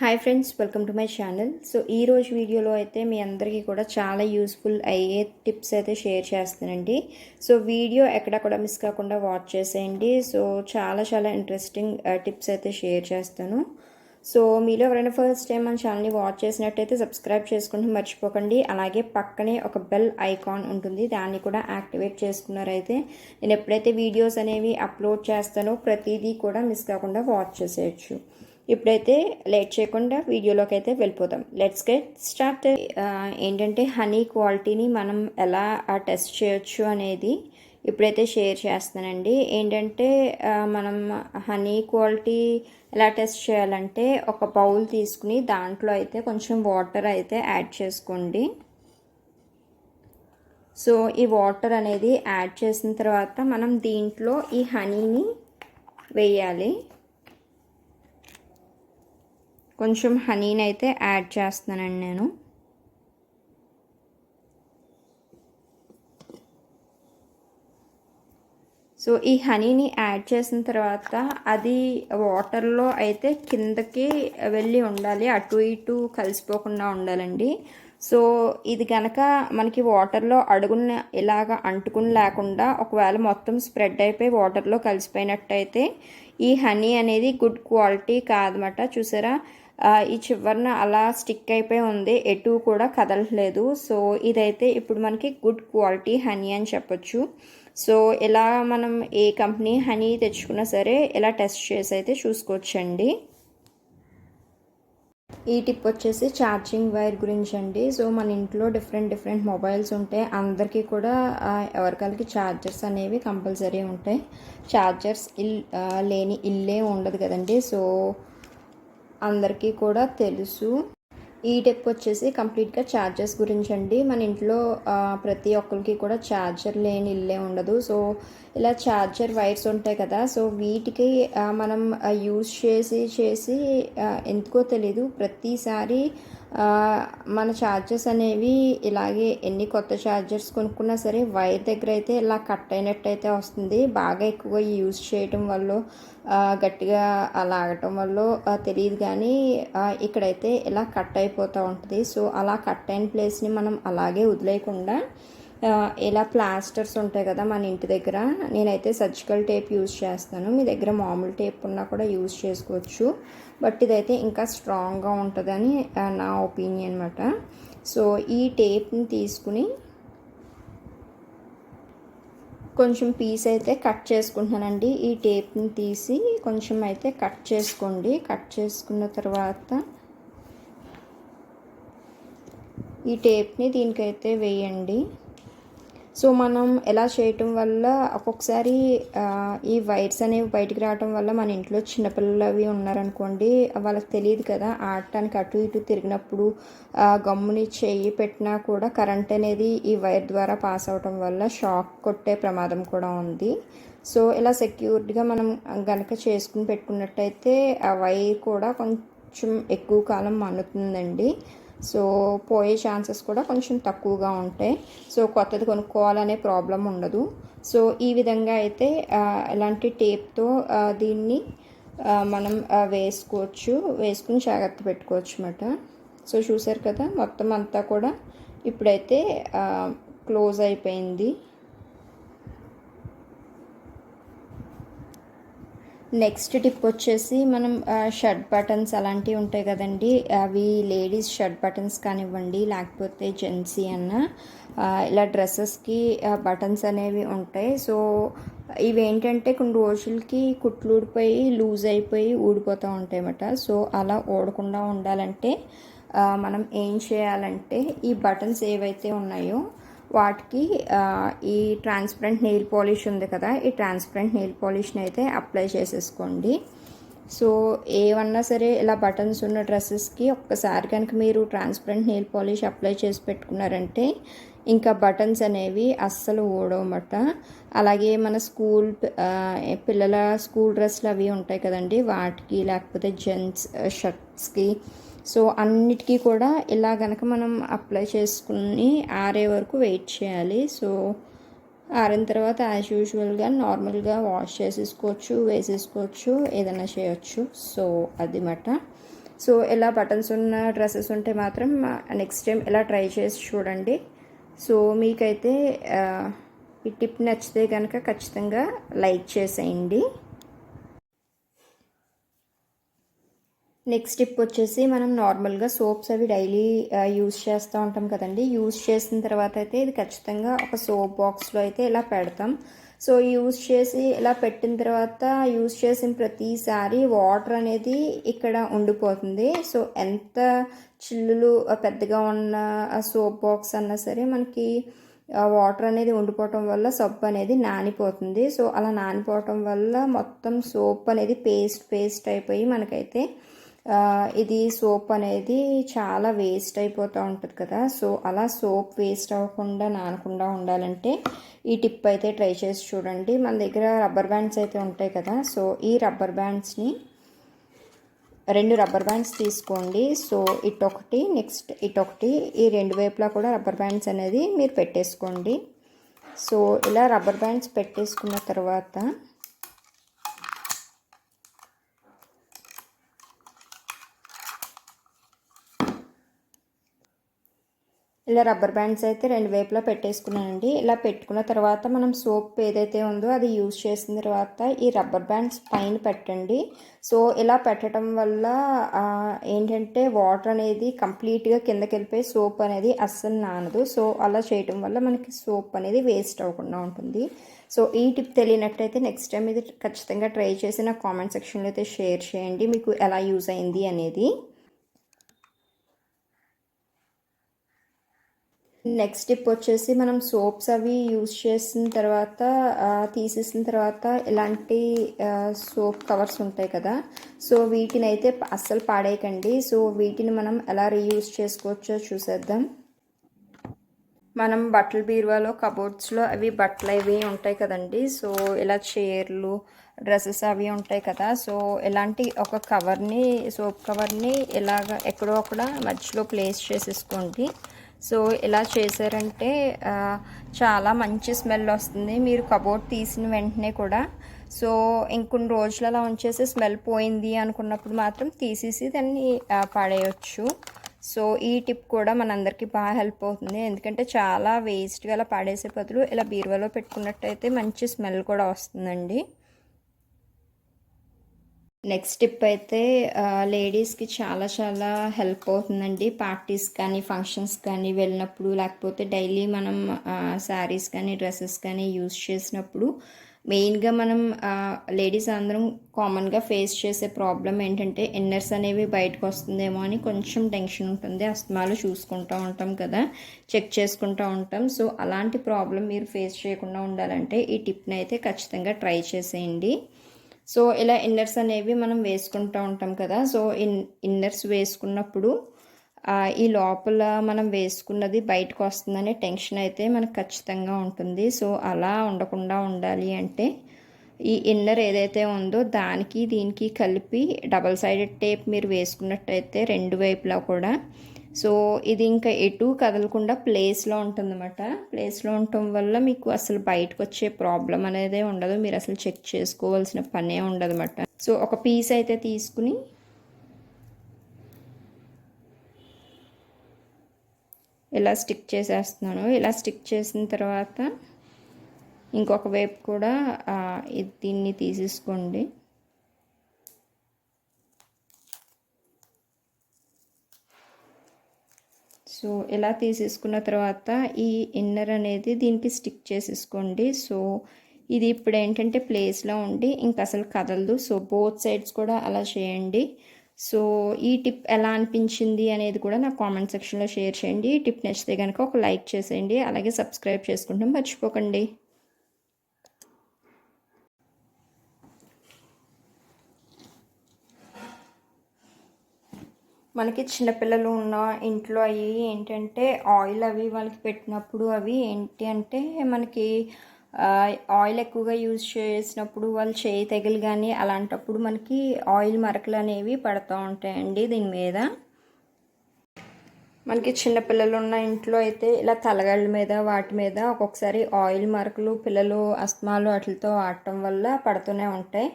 Hi friends welcome to my channel so ఈ రోజు వీడియోలో అయితే మీ అందరికీ కూడా చాలా యూస్ఫుల్ అయ్యే టిప్స్ అయితే షేర్ చేస్తానండి సో వీడియో ఎక్కడ కూడా మిస్ కాకుండా వాచ్ చేసేయండి. సో చాలా చాలా ఇంట్రెస్టింగ్ టిప్స్ uh, అయితే షేర్ చేస్తాను. సో మీలో ఎవరైనా ఫస్ట్ టైం మన ఛానల్ని వాచ్ చేసినట్టయితే సబ్స్క్రైబ్ చేసుకుంటూ మర్చిపోకండి. అలాగే పక్కనే ఒక బెల్ ఐకాన్ ఉంటుంది. దాన్ని కూడా యాక్టివేట్ చేసుకున్నారైతే నేను ఎప్పుడైతే వీడియోస్ అనేవి అప్లోడ్ చేస్తానో ప్రతిదీ కూడా మిస్ కాకుండా వాచ్ చేసేయచ్చు. ఇప్పుడైతే లేట్ చేయకుండా వీడియోలోకి అయితే వెళ్ళిపోతాం లెట్స్ గెట్ స్టార్ట్ ఏంటంటే హనీ క్వాలిటీని మనం ఎలా టెస్ట్ చేయొచ్చు అనేది ఇప్పుడైతే షేర్ చేస్తానండి. ఏంటంటే మనం హనీ క్వాలిటీ ఎలా టెస్ట్ చేయాలంటే ఒక బౌల్ తీసుకుని దాంట్లో అయితే కొంచెం వాటర్ అయితే యాడ్ చేసుకోండి. సో ఈ వాటర్ అనేది యాడ్ చేసిన తర్వాత మనం దీంట్లో ఈ హనీని వేయాలి. కొంచెం హనీని అయితే యాడ్ చేస్తున్నానండి నేను. సో ఈ హనీని యాడ్ చేసిన తర్వాత అది వాటర్లో అయితే కిందకి వెళ్ళి ఉండాలి. అటు ఇటు కలిసిపోకుండా ఉండాలండి. సో ఇది కనుక మనకి వాటర్లో అడుగున ఇలాగ అంటుకుని లేకుండా ఒకవేళ మొత్తం స్ప్రెడ్ అయిపోయి వాటర్లో కలిసిపోయినట్టయితే ఈ హనీ అనేది గుడ్ క్వాలిటీ కాదన్నమాట. చూసారా? ఈ చివరన అలా స్టిక్ అయిపోయి ఉంది. ఎటు కూడా కదలట్లేదు. సో ఇదైతే ఇప్పుడు మనకి గుడ్ క్వాలిటీ హనీ అని చెప్పొచ్చు. సో ఇలా మనం ఏ కంపెనీ హనీ తెచ్చుకున్నా సరే ఇలా టెస్ట్ చేసి అయితే చూసుకోవచ్చండి. ఈ టిప్ వచ్చేసి ఛార్జింగ్ వైర్ గురించి అండి. సో మన ఇంట్లో డిఫరెంట్ డిఫరెంట్ మొబైల్స్ ఉంటాయి. అందరికీ కూడా ఆ, ఎవరికాలకి ఛార్జర్స్ అనేవి కంపల్సరీ ఉంటాయి. ఛార్జర్స్ ఇల్ లేని ఇల్లే ఉండదు కదండి. సో అందరికీ కూడా తెలుసు. ఈ టెక్ వచ్చేసి కంప్లీట్గా ఛార్జర్స్ గురించి అండి మన ఇంట్లో ప్రతి ఒక్కరికి కూడా ఛార్జర్ లేని ఇల్లే ఉండదు. సో ఇలా ఛార్జర్ వైర్స్ ఉంటాయి కదా సో వీటికి మనం యూజ్ చేసి చేసి ఎందుకో తెలీదు. ప్రతిసారి మన ఛార్జర్స్ అనేవి ఇలాగే ఎన్ని కొత్త ఛార్జర్స్ కొనుక్కున్నా సరే వైర్ దగ్గర అయితే ఇలా కట్ అయినట్టు అయితే వస్తుంది. బాగా ఎక్కువ యూజ్ చేయటం వల్ల గట్టిగా అలా ఆగటం వల్ల తెలియదు కానీ ఇక్కడైతే ఇలా కట్ అయిపోతూ ఉంటుంది. సో అలా కట్ అయిన ప్లేస్ని మనం అలాగే వదిలేయకుండా ఇలా ప్లాస్టర్స్ ఉంటాయి కదా మన ఇంటి దగ్గర. నేనైతే సర్జికల్ టేప్ యూజ్ చేస్తాను. మీ దగ్గర మామూలు టేప్ ఉన్నా కూడా యూజ్ చేసుకోవచ్చు. బట్ ఇదైతే ఇంకా స్ట్రాంగ్గా ఉంటుందని నా ఒపీనియన్ అనమాట సో ఈ టేప్ని తీసుకుని కొంచెం పీస్ అయితే కట్ చేసుకుంటున్నానండి. ఈ టేప్ని తీసి కొంచెం అయితే కట్ చేసుకోండి. కట్ చేసుకున్న తర్వాత ఈ టేప్ని దీనికైతే వేయండి. సో మనం ఎలా చేయటం వల్ల ఒక్కొక్కసారి ఈ వైర్స్ అనేవి బయటకు రావటం వల్ల మన ఇంట్లో చిన్నపిల్లలు అవి ఉన్నారనుకోండి వాళ్ళకి తెలియదు కదా ఆడటానికి అటు ఇటు తిరిగినప్పుడు గమ్ముని చేయి పెట్టినా కూడా కరెంట్ అనేది ఈ వైర్ ద్వారా పాస్ అవటం వల్ల షాక్ కొట్టే ప్రమాదం కూడా ఉంది. సో ఇలా సెక్యూర్డ్గా మనం గనక చేసుకుని పెట్టుకున్నట్టయితే ఆ వైర్ కూడా కొంచెం ఎక్కువ కాలం మన్నుతుందండి. సో పోయే ఛాన్సెస్ కూడా కొంచెం తక్కువగా ఉంటాయి. సో కొత్తది కొనుక్కోవాలనే ప్రాబ్లం ఉండదు. సో ఈ విధంగా అయితే ఇలాంటి టేప్తో దీన్ని మనం వేసుకోవచ్చు. వేసుకుని జాగ్రత్త పెట్టుకోవచ్చు అన్నమాట. సో చూసారు కదా మొత్తం అంతా కూడా ఇప్పుడైతే క్లోజ్ అయిపోయింది. నెక్స్ట్ టిప్ వచ్చేసి మనం షర్ట్ బటన్స్ అలాంటివి ఉంటాయి కదండి. అవి లేడీస్ షర్ట్ బటన్స్ కానివ్వండి లేకపోతే జెంట్సీ అన్న ఇలా డ్రెస్సెస్కి బటన్స్ అనేవి ఉంటాయి. సో ఇవి ఏంటంటే కొన్ని రోజులకి కుట్లు ఊడిపోయి లూజ్ అయిపోయి ఊడిపోతూ ఉంటాయి అన్నమాట సో అలా ఊడకుండా ఉండాలంటే మనం ఏం చేయాలంటే ఈ బటన్స్ ఏవైతే ఉన్నాయో వాటికి ఈ ట్రాన్స్పరెంట్ నెయిల్ పాలిష్ ఉంది కదా ఈ ట్రాన్స్పరెంట్ నెయిల్ పాలిష్ని అయితే అప్లై చేసేసుకోండి. సో ఏమన్నా సరే ఇలా బటన్స్ ఉన్న డ్రెస్సెస్కి ఒక్కసారి కనుక మీరు ట్రాన్స్పరెంట్ నెయిల్ పాలిష్ అప్లై చేసి పెట్టుకున్నారంటే ఇంకా బటన్స్ అనేవి అస్సలు ఊడవమాట. అలాగే మన స్కూల్ పిల్లల స్కూల్ డ్రెస్సులు అవి ఉంటాయి కదండి వాటికి లేకపోతే జెంట్స్ షర్ట్స్కి సో అన్నిటికీ కూడా ఇలా గనక మనం అప్లై చేసుకుని ఆరే వరకు వెయిట్ చేయాలి. సో ఆరిన తర్వాత యాజ్ యూజువల్గా నార్మల్గా వాష్ చేసేసుకోవచ్చు వేసేసుకోవచ్చు ఏదైనా చేయొచ్చు. సో అది మాట. సో ఇలా బటన్స్ ఉన్న డ్రెస్సెస్ ఉంటే మాత్రం నెక్స్ట్ టైం ఇలా ట్రై చేసి చూడండి. సో మీకైతే ఈ టిప్ నచ్చితే కనుక ఖచ్చితంగా లైక్ చేసేయండి. నెక్స్ట్ టిప్ వచ్చేసి మనం నార్మల్గా సోప్స్ అవి డైలీ యూస్ చేస్తూ ఉంటాం కదండి. యూస్ చేసిన తర్వాత అయితే ఇది ఖచ్చితంగా ఒక సోప్ బాక్స్లో అయితే ఇలా పెడతాం. సో యూస్ చేసి ఇలా పెట్టిన తర్వాత యూస్ చేసిన ప్రతిసారి వాటర్ అనేది ఇక్కడ ఉండిపోతుంది. సో ఎంత చిల్లులు పెద్దగా ఉన్న సోప్ బాక్స్ అన్నా సరే మనకి వాటర్ అనేది ఉండిపోవటం వల్ల సబ్బు అనేది నానిపోతుంది. సో అలా నానిపోవటం వల్ల మొత్తం సోప్ అనేది పేస్ట్ పేస్ట్ అయిపోయి మనకైతే ఇది సోప్ అనేది చాలా వేస్ట్ అయిపోతూ ఉంటుంది కదా. సో అలా సోప్ వేస్ట్ అవ్వకుండా నానకుండా ఉండాలంటే ఈ టిప్ అయితే ట్రై చేసి చూడండి. మన దగ్గర రబ్బర్ బ్యాండ్స్ అయితే ఉంటాయి కదా. సో ఈ రబ్బర్ బ్యాండ్స్ని రెండు రబ్బర్ బ్యాండ్స్ తీసుకోండి. సో ఇటొకటి నెక్స్ట్ ఇటొకటి ఈ రెండు వైపులా కూడా రబ్బర్ బ్యాండ్స్ అనేది మీరు పెట్టేసుకోండి. సో ఇలా రబ్బర్ బ్యాండ్స్ పెట్టేసుకున్న తర్వాత ఇలా రబ్బర్ బ్యాండ్స్ అయితే రెండు వైపులా పెట్టేసుకున్నానండి. ఇలా పెట్టుకున్న తర్వాత మనం సోప్ ఏదైతే ఉందో అది యూజ్ చేసిన తర్వాత ఈ రబ్బర్ బ్యాండ్స్ పైన పెట్టండి. సో ఇలా పెట్టడం వల్ల ఏంటంటే వాటర్ అనేది కంప్లీట్గా కిందకి వెళ్ళిపోయి సోప్ అనేది అస్సలు నానదు. సో అలా చేయటం వల్ల మనకి సోప్ అనేది వేస్ట్ అవ్వకుండా ఉంటుంది. సో ఈ టిప్ తెలియనట్టయితే నెక్స్ట్ టైం ఇది ఖచ్చితంగా ట్రై చేసి నా కామెంట్ సెక్షన్లో అయితే షేర్ చేయండి. మీకు ఎలా యూజ్ అయింది అనేది. నెక్స్ట్ టిప్ వచ్చేసి మనం సోప్స్ అవి యూజ్ చేసిన తర్వాత తీసేసిన తర్వాత ఇలాంటి సోప్ కవర్స్ ఉంటాయి కదా సో వీటిని అయితే అస్సలు పాడేయకండి. సో వీటిని మనం ఎలా రీయూజ్ చేసుకోవచ్చో చూసేద్దాం. మనం బట్టల బీరువాలో కబోర్డ్స్లో అవి బట్టలు అవి ఉంటాయి కదండి. సో ఇలా చైర్లు డ్రెస్సెస్ అవి ఉంటాయి కదా. సో ఇలాంటి ఒక కవర్ని సోప్ కవర్ని ఇలాగ ఎక్కడో అక్కడ మధ్యలో ప్లేస్ చేసేసుకోండి. సో ఇలా చేశారంటే చాలా మంచి స్మెల్ వస్తుంది. మీరు కబోర్డ్ తీసిన వెంటనే కూడా. సో ఇంకొన్ని రోజులు అలా ఉంచేసి స్మెల్ పోయింది అనుకున్నప్పుడు మాత్రం తీసేసి దాన్ని పడేయచ్చు. సో ఈ టిప్ కూడా మనందరికీ బాగా హెల్ప్ అవుతుంది. ఎందుకంటే చాలా వేస్ట్గా అలా పడేసే బదులు ఇలా బీరువాలో పెట్టుకున్నట్టయితే మంచి స్మెల్ కూడా వస్తుందండి. నెక్స్ట్ టిప్ అయితే లేడీస్కి చాలా చాలా హెల్ప్ అవుతుందండి. పార్టీస్ కానీ ఫంక్షన్స్ కానీ వెళ్ళినప్పుడు లేకపోతే డైలీ మనం శారీస్ కానీ డ్రెస్సెస్ కానీ యూస్ చేసినప్పుడు మెయిన్గా మనం లేడీస్ అందరం కామన్గా ఫేస్ చేసే ప్రాబ్లం ఏంటంటే ఇన్నర్స్ అనేవి బయటకు వస్తుందేమో అని కొంచెం టెన్షన్ ఉంటుంది. అస్తమాలు చూసుకుంటూ ఉంటాం కదా చెక్ చేసుకుంటూ ఉంటాం. సో అలాంటి ప్రాబ్లం మీరు ఫేస్ చేయకుండా ఉండాలంటే ఈ టిప్ని అయితే ఖచ్చితంగా ట్రై చేసేయండి. సో ఇలా ఇన్నర్స్ అనేవి మనం వేసుకుంటూ ఉంటాం కదా. సో ఇన్ ఇన్నర్స్ వేసుకున్నప్పుడు ఈ లోపల మనం వేసుకున్నది బయటకు వస్తుందనే టెన్షన్ అయితే మనకు ఖచ్చితంగా ఉంటుంది. సో అలా ఉండకుండా ఉండాలి అంటే ఈ ఇన్నర్ ఏదైతే ఉందో దానికి దీనికి కలిపి డబల్ సైడెడ్ టేప్ మీరు వేసుకున్నట్టయితే రెండు వైపులా కూడా సో ఇది ఇంకా ఎటు కదలకుండా ప్లేస్లో ఉంటుందన్నమాట. ప్లేస్లో ఉండటం వల్ల మీకు అసలు బయటకు వచ్చే ప్రాబ్లం అనేది ఉండదు. మీరు అసలు చెక్ చేసుకోవాల్సిన పనే ఉండదన్నమాట. సో ఒక పీస్ అయితే తీసుకుని ఇలా స్టిక్ చేసేస్తున్నాను. ఇలా స్టిక్ చేసిన తర్వాత ఇంకొక వైపు కూడా దీన్ని తీసేసుకోండి. సో ఇలా తీసేసుకున్న తర్వాత ఈ ఇన్నర్ అనేది దీనికి స్టిక్ చేసేసుకోండి. సో ఇది ఇప్పుడు ఏంటంటే ప్లేస్లో ఉండి ఇంక అసలు కదలదు. సో బోత్ సైడ్స్ కూడా అలా చేయండి. సో ఈ టిప్ ఎలా అనిపించింది అనేది కూడా నా కామెంట్ సెక్షన్లో షేర్ చేయండి. ఈ టిప్ నచ్చితే కనుక ఒక లైక్ చేసేయండి. అలాగే సబ్స్క్రైబ్ చేసుకుంటాం మర్చిపోకండి. మనకి చిన్నపిల్లలు ఉన్న ఇంట్లో అవి ఏంటంటే ఆయిల్ అవి వాళ్ళకి పెట్టినప్పుడు అవి ఏంటి అంటే మనకి ఆయిల్ ఎక్కువగా యూజ్ చేసినప్పుడు వాళ్ళు చేయి తెగలు కానీ అలాంటప్పుడు మనకి ఆయిల్ మరకలు అనేవి పడుతూ ఉంటాయండి దీని మీద. మనకి చిన్నపిల్లలు ఉన్న ఇంట్లో అయితే ఇలా తలగళ్ళ మీద వాటి మీద ఒక్కొక్కసారి ఆయిల్ మరకలు పిల్లలు అస్తమాలు వాటితో ఆడటం వల్ల పడుతూనే ఉంటాయి.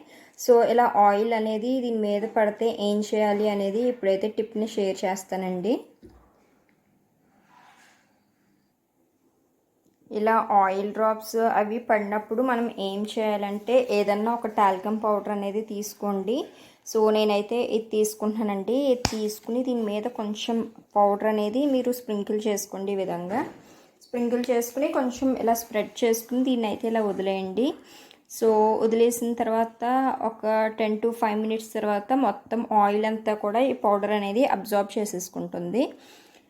సో ఇలా ఆయిల్ అనేది దీని మీద పడితే ఏం చేయాలి అనేది ఇప్పుడైతే టిప్ని షేర్ చేస్తానండి. ఇలా ఆయిల్ డ్రాప్స్ అవి పడినప్పుడు మనం ఏం చేయాలంటే ఏదన్నా ఒక టాల్కమ్ పౌడర్ అనేది తీసుకోండి. సో నేనైతే ఇది తీసుకుంటున్నానండి. ఇది తీసుకుని దీని మీద కొంచెం పౌడర్ అనేది మీరు స్ప్రింకిల్ చేసుకోండి ఈ విధంగా. స్ప్రింకిల్ చేసుకుని కొంచెం ఇలా స్ప్రెడ్ చేసుకుని దీన్ని అయితే ఇలా వదిలేయండి. సో వదిలేసిన తర్వాత ఒక టెన్ టు ఫైవ్ మినిట్స్ తర్వాత మొత్తం ఆయిల్ అంతా కూడా ఈ పౌడర్ అనేది అబ్జార్బ్ చేసేసుకుంటుంది.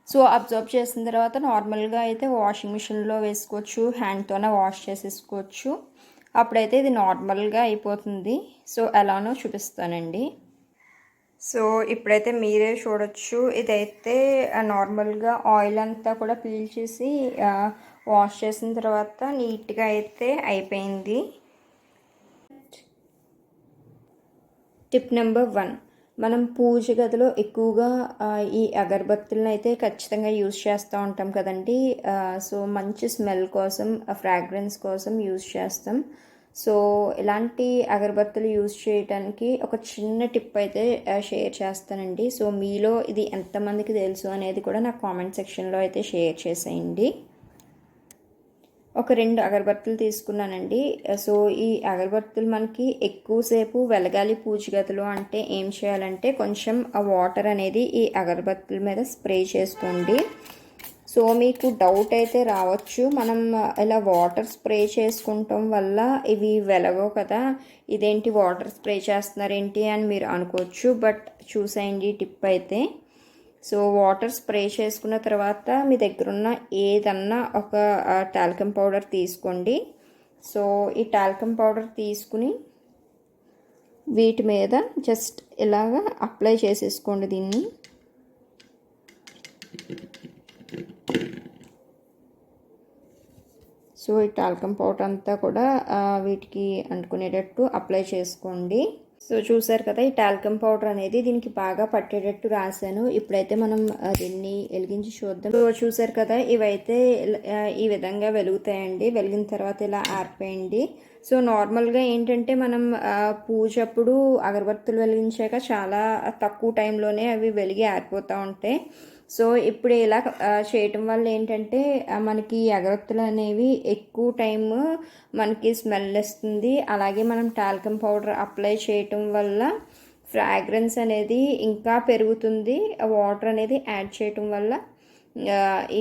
సో అబ్జర్బ్ చేసిన తర్వాత నార్మల్గా అయితే వాషింగ్ మిషన్లో వేసుకోవచ్చు హ్యాండ్తోనే వాష్ చేసేసుకోవచ్చు. అప్పుడైతే ఇది నార్మల్గా అయిపోతుంది. సో ఎలానో చూపిస్తానండి. సో ఇప్పుడైతే మీరే చూడొచ్చు. ఇదైతే నార్మల్గా ఆయిల్ అంతా కూడా పీల్చేసి వాష్ చేసిన తర్వాత నీట్గా అయితే అయిపోయింది. టిప్ నెంబర్ వన్ మనం పూజ గదిలో ఎక్కువగా ఈ అగరబత్తులను అయితే ఖచ్చితంగా యూజ్ చేస్తూ ఉంటాం కదండి. సో మంచి స్మెల్ కోసం ఫ్రాగ్రెన్స్ కోసం యూజ్ చేస్తాం. సో ఇలాంటి అగరబత్తులు యూజ్ చేయడానికి ఒక చిన్న టిప్ అయితే షేర్ చేస్తానండి. సో మీలో ఇది ఎంతమందికి తెలుసు అనేది కూడా నాకు కామెంట్ సెక్షన్లో అయితే షేర్ చేసేయండి. ఒక రెండు అగరబత్తులు తీసుకున్నానండి. సో ఈ అగరబత్తులు మనకి ఎక్కువసేపు వెలగాలి పూజ గదిలో అంటే ఏం చేయాలంటే కొంచెం ఆ వాటర్ అనేది ఈ అగరబత్తుల మీద స్ప్రే చేసుకోండి. సో మీకు డౌట్ అయితే రావచ్చు. మనం ఇలా వాటర్ స్ప్రే చేసుకుంటాం వల్ల ఇవి వెలగవు కదా. ఇదేంటి వాటర్ స్ప్రే చేస్తున్నారేంటి అని మీరు అనుకోవచ్చు. బట్ చూసేయండి టిప్ అయితే. సో వాటర్ స్ప్రే చేసుకున్న తర్వాత మీ దగ్గర ఉన్న ఏదన్నా ఒక టాల్కమ్ పౌడర్ తీసుకోండి. సో ఈ టాల్కమ్ పౌడర్ తీసుకుని వీటి మీద జస్ట్ ఇలాగ అప్లై చేసేసుకోండి దీన్ని. సో ఈ టాల్కమ్ పౌడర్ అంతా కూడా వీటికి అంటుకునేటట్టు అప్లై చేసుకోండి. సో చూసారు కదా ఈ టాల్కమ్ పౌడర్ అనేది దీనికి బాగా పట్టేటట్టు రాశాను. ఇప్పుడైతే మనం దీన్ని వెలిగించి చూద్దాం. చూసారు కదా ఇవైతే ఈ విధంగా వెలుగుతాయండి. వెలిగిన తర్వాత ఇలా ఆరిపోయండి. సో నార్మల్గా ఏంటంటే మనం పూజ అప్పుడు అగరబత్తులు వెలిగించాక చాలా తక్కువ టైంలోనే అవి వెలిగి ఆరిపోతూ ఉంటాయి. సో ఇప్పుడు ఇలా చేయటం వల్ల ఏంటంటే మనకి అగరత్తులు అనేవి ఎక్కువ టైం మనకి స్మెల్ వస్తుంది అలాగే మనం టాల్కమ్ పౌడర్ అప్లై చేయటం వల్ల ఫ్రాగ్రెన్స్ అనేది ఇంకా పెరుగుతుంది. వాటర్ అనేది యాడ్ చేయటం వల్ల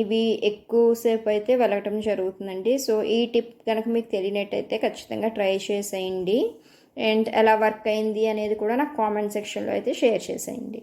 ఇవి ఎక్కువసేపు అయితే వెలగటం జరుగుతుందండి. సో ఈ టిప్ కనుక మీకు తెలియనట్టయితే ఖచ్చితంగా ట్రై చేసేయండి. అండ్ ఎలా వర్క్ అయింది అనేది కూడా నాకు కామెంట్ సెక్షన్లో అయితే షేర్ చేసేయండి.